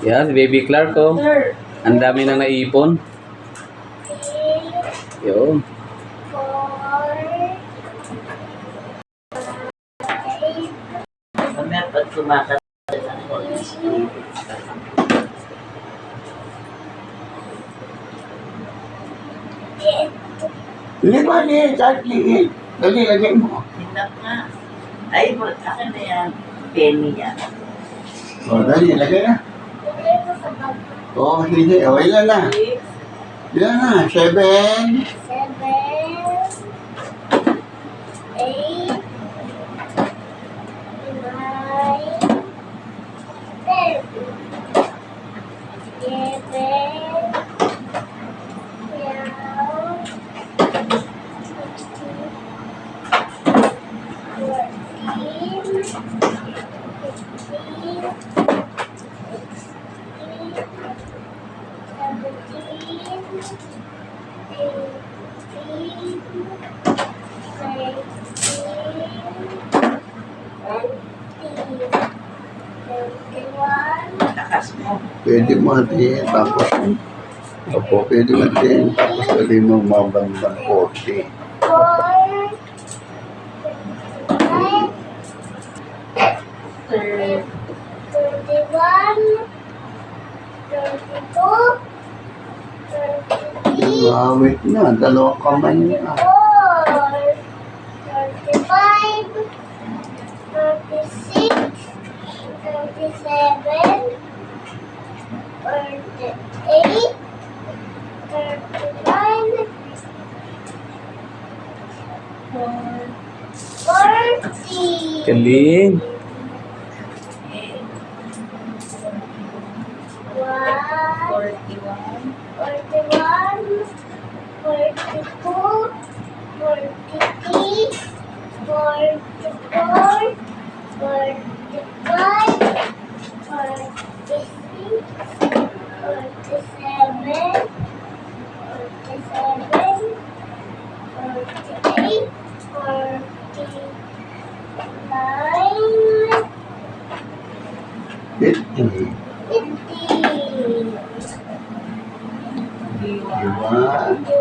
Yan, si Baby Clark oh. Sir. Ang dami nang naipon. Yun. Mamaya pag kumakat. Lima niya, kahit liit. Dali, lagay mo. Tingnan nga. Ay, akin na yan. Penny yan. O, dali, lagay na. O, hindi. O, ilan na? Ilan na? Seven. Pwede mo hatiin, tapos Opo, pwede mo hatiin, tapos pwede mo mabang ng 40. Gumawit na. Dalawang kamay niya. 35, 36, 37, 38, 39, 40. Kaling. four, word to three, word four, word to five, word to six, word to seven, word to seven, word to eight, word to nine. Eight.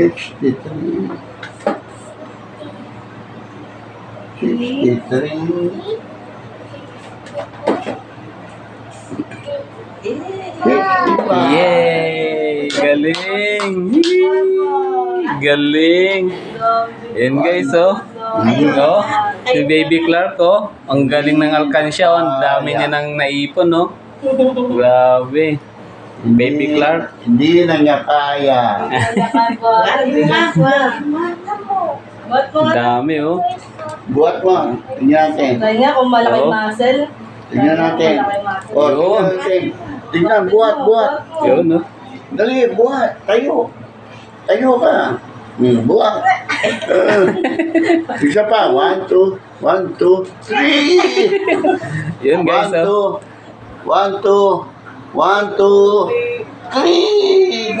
Sixty-three. Sixty-three. Eh, Sixty-five. Yay! Galing! Galing! Yan guys, oh. No? Si Baby Clark, oh. Ang galing ng alkansya, oh. Ang dami niya nang naipon, no? Grabe. Baby Clark. Hindi na niya kaya. Dami, oh. Buhat mo. Tingnan natin. Kaya kung malaking Oo. muscle. Tingnan natin. O, Yun. tingnan natin. Tingnan, buhat, buhat. Yun, no? Dali, buhat. Tayo. Tayo ka. Hmm, buhat. Uh, isa pa. One, two. One, two, three. Yun guys, One, oh. two. One, two. One, two. Three.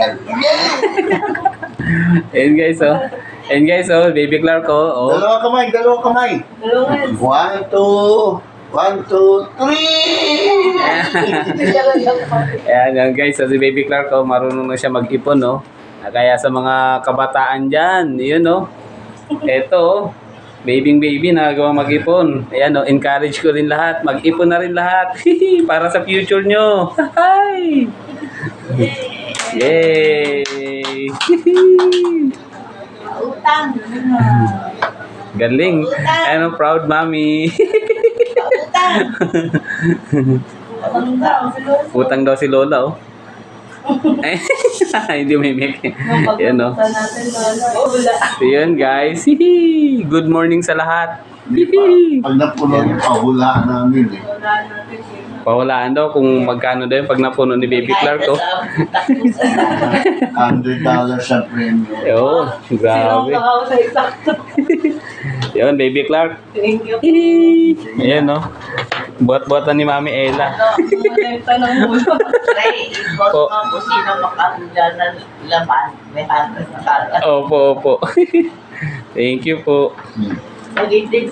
Yeah. Yan guys, oh. Yan guys, oh. Baby Clark, oh. oh. Dalawa kamay, dalawa kamay. Tulungan. One, two. One, two, three. Ayan, yan guys, so si Baby Clark, oh, marunong na siya mag-ipon, no? Ah, Kaya sa mga kabataan dyan, yun, no? Eto, oh, baby baby nagagawa mag-ipon. Ayan, no? encourage ko rin lahat. Mag-ipon na rin lahat. Para sa future nyo. Hi! Yay! Utang. Galing. Ano, proud mommy. Utang. Utang daw. Utang daw si Lola, oh. Ay, hindi may mic. Yan no. yun guys. Hihi. Good morning sa lahat. Hihi. Pag napuno yung pahulaan namin eh. Wala natin. eh. Pahulaan daw kung magkano daw yung pag napuno ni Baby Clark oh. ko. $100 sa premium. Yo, grabe. Yun, Baby Clark. Thank you. Ayan no. Buat-buatan ni Mami Ella. Malenta ng mulo. Ray, i-vote Po. mo kung sino makakanda ng laman. May hantas na. Opo, opo. Thank you po. Hmm. Pag-ibig